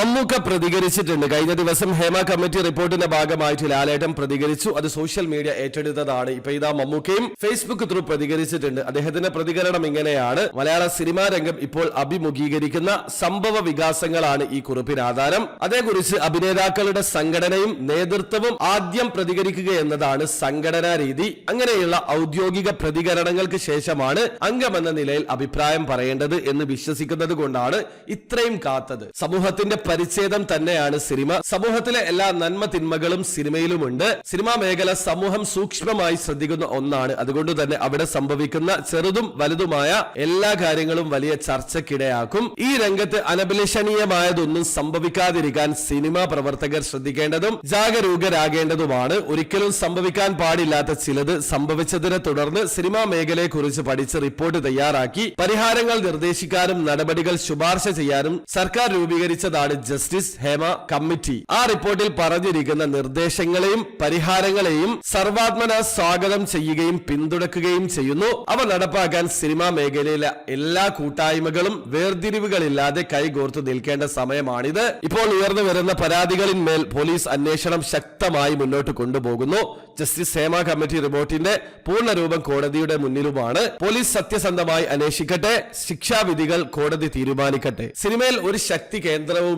മമ്മൂക്ക പ്രതികരിച്ചിട്ടുണ്ട്. കഴിഞ്ഞ ദിവസം ഹേമ കമ്മിറ്റി റിപ്പോർട്ടിന്റെ ഭാഗമായിട്ട് ലാലേട്ടൻ പ്രതികരിച്ചു. അത് സോഷ്യൽ മീഡിയ ഏറ്റെടുത്തതാണ്. ഇപ്പൊ ഇതാ മമ്മൂക്കയും ഫേസ്ബുക്ക് ത്രൂ പ്രതികരിച്ചിട്ടുണ്ട്. അദ്ദേഹത്തിന്റെ പ്രതികരണം ഇങ്ങനെയാണ്. മലയാള സിനിമാ രംഗം ഇപ്പോൾ അഭിമുഖീകരിക്കുന്ന സംഭവ വികാസങ്ങളാണ് ഈ കുറിപ്പിന് ആധാരം. അതേക്കുറിച്ച് അഭിനേതാക്കളുടെ സംഘടനയും നേതൃത്വവും ആദ്യം പ്രതികരിക്കുക എന്നതാണ് സംഘടനാ രീതി. അങ്ങനെയുള്ള ഔദ്യോഗിക പ്രതികരണങ്ങൾക്ക് ശേഷമാണ് അംഗമെന്ന നിലയിൽ അഭിപ്രായം പറയേണ്ടത് എന്ന് വിശ്വസിക്കുന്നത് കൊണ്ടാണ് ഇത്രയും കാത്തത്. സമൂഹത്തിന്റെ പരിച്ഛേദം തന്നെയാണ് സിനിമ. സമൂഹത്തിലെ എല്ലാ നന്മ തിന്മകളും സിനിമയിലുമുണ്ട്. സിനിമാ മേഖല സമൂഹം സൂക്ഷ്മമായി ശ്രദ്ധിക്കുന്ന ഒന്നാണ്. അതുകൊണ്ട് തന്നെ അവിടെ സംഭവിക്കുന്ന ചെറുതും വലുതുമായ എല്ലാ കാര്യങ്ങളും വലിയ ചർച്ചക്കിടയാക്കും ഈ രംഗത്ത് അനഭിലഷണീയമായതൊന്നും സംഭവിക്കാതിരിക്കാൻ സിനിമാ പ്രവർത്തകർ ശ്രദ്ധിക്കേണ്ടതും ജാഗരൂകരാകേണ്ടതുമാണ്. ഒരിക്കലും സംഭവിക്കാൻ പാടില്ലാത്ത ചിലത് സംഭവിച്ചതിനെ തുടർന്ന് സിനിമാ മേഖലയെക്കുറിച്ച് പഠിച്ച് റിപ്പോർട്ട് തയ്യാറാക്കി പരിഹാരങ്ങൾ നിർദ്ദേശിക്കാനും നടപടികൾ ശുപാർശ ചെയ്യാനും സർക്കാർ രൂപീകരിച്ചതാണ് ജസ്റ്റിസ് ഹേമ കമ്മിറ്റി. ആ റിപ്പോർട്ടിൽ പറഞ്ഞിരിക്കുന്ന നിർദ്ദേശങ്ങളെയും പരിഹാരങ്ങളെയും സർവാത്മന സ്വാഗതം ചെയ്യുകയും പിന്തുണക്കുകയും ചെയ്യുന്നു. അവ നടപ്പാക്കാൻ സിനിമാ മേഖലയിലെ എല്ലാ കൂട്ടായ്മകളും വേർതിരിവുകളില്ലാതെ കൈകോർത്തു നിൽക്കേണ്ട സമയമാണിത്. ഇപ്പോൾ ഉയർന്നു വരുന്ന പരാതികളിന്മേൽ പോലീസ് അന്വേഷണം ശക്തമായി മുന്നോട്ട് കൊണ്ടുപോകുന്നു. ജസ്റ്റിസ് ഹേമ കമ്മിറ്റി റിപ്പോർട്ടിന്റെ പൂർണരൂപം കോടതിയുടെ മുന്നിലുമാണ്. പോലീസ് സത്യസന്ധമായി അന്വേഷിക്കട്ടെ ശിക്ഷാവിധികൾ കോടതി തീരുമാനിക്കട്ടെ. സിനിമയിൽ ഒരു ശക്തി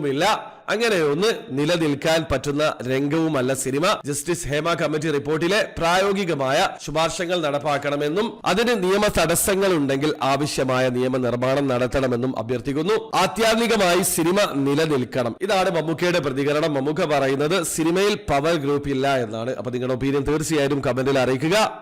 കേന്ദ്രവുമില്ല അങ്ങനെയൊന്ന് നിലനിൽക്കാൻ പറ്റുന്ന രംഗവുമല്ല സിനിമ. ജസ്റ്റിസ് ഹേമ കമ്മിറ്റി റിപ്പോർട്ടിലെ പ്രായോഗികമായ ശുപാർശകൾ നടപ്പാക്കണമെന്നും അതിന് നിയമ തടസ്സങ്ങൾ ഉണ്ടെങ്കിൽ ആവശ്യമായ നിയമനിർമ്മാണം നടത്തണമെന്നും അഭ്യർത്ഥിക്കുന്നു. ആത്യാത്മികമായി സിനിമ നിലനിൽക്കണം. ഇതാണ് മമ്മൂക്കയുടെ പ്രതികരണം. മമ്മൂക്ക പറയുന്നത് സിനിമയിൽ പവർ ഗ്രൂപ്പ് ഇല്ല എന്നാണ്. അപ്പൊ നിങ്ങളുടെ ഒപ്പീനിയൻ തീർച്ചയായും കമന്റിൽ അറിയിക്കുക.